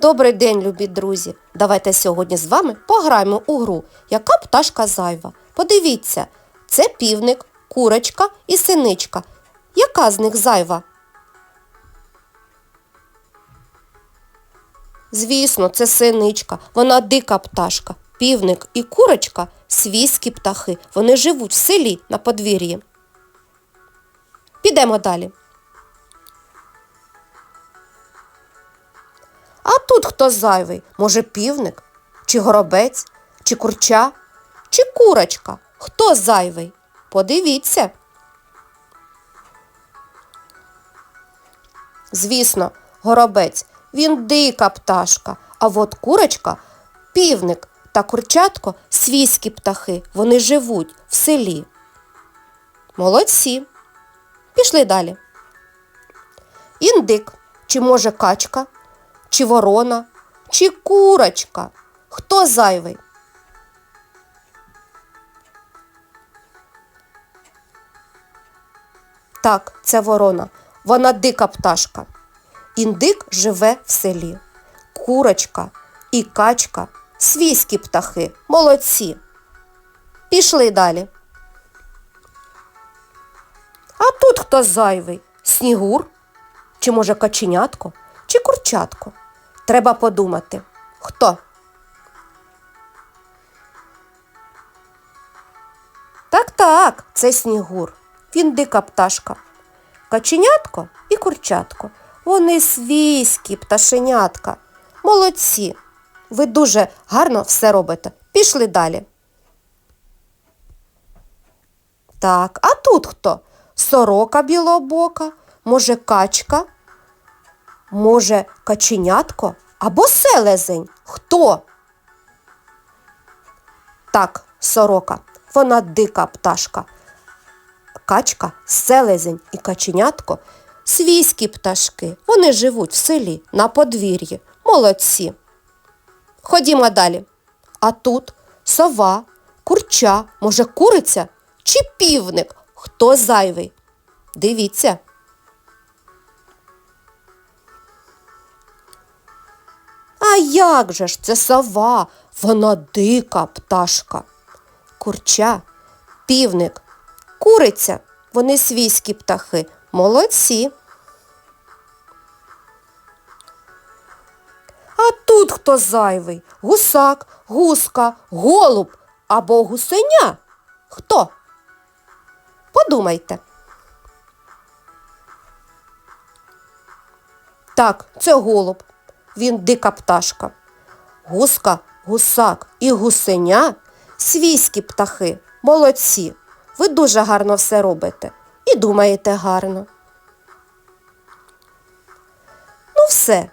Добрий день, любі друзі! Давайте сьогодні з вами пограємо у гру Яка пташка зайва? Подивіться, це півник, курочка і синичка. Яка з них зайва? Звісно, це синичка, вона дика пташка. Півник і курочка свійські птахи. Вони живуть в селі на подвір'ї. Підемо далі. Тут хто зайвий? Може, півник? Чи горобець? Чи курча? Чи курочка? Хто зайвий? Подивіться. Звісно, горобець, він дика пташка, а от курочка, півник та курчатко свійські птахи. Вони живуть в селі. Молодці. Пішли далі. Індик, чи може качка, чи ворона, чи курочка? Хто зайвий? Так, це ворона. Вона дика пташка. Індик живе в селі. Курочка і качка свійські птахи. Молодці. Пішли далі. А тут хто зайвий? Снігур? Чи може каченятко? Чи курчатко? Треба подумати. Хто? Так, так, це снігур. Він дика пташка. Каченятко і курчатко. Вони свійські пташенятка. Молодці. Ви дуже гарно все робите. Пішли далі. Так, а тут хто? Сорока білобока, може качка, може каченятко або селезень. Хто? Так, сорока. Вона дика пташка. Качка, селезень і каченятко свійські пташки. Вони живуть в селі на подвір'ї. Молодці. Ходімо далі. А тут сова, курча, може куриця чи півник? Хто зайвий? Дивіться. А як же ж це сова? Вона дика пташка. Курча, півник, куриця. Вони свійські птахи. Молодці. А тут хто зайвий? Гусак, гуска, голуб або гусеня? Хто? Подумайте. Так, це голуб. Він дика пташка. Гуска, гусак і гусеня свійські птахи. Молодці. Ви дуже гарно все робите і думаєте гарно. Ну все,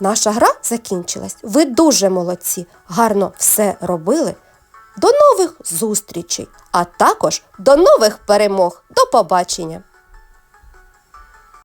наша гра закінчилась. Ви дуже молодці, гарно все робили. До нових зустрічей, а також до нових перемог. До побачення!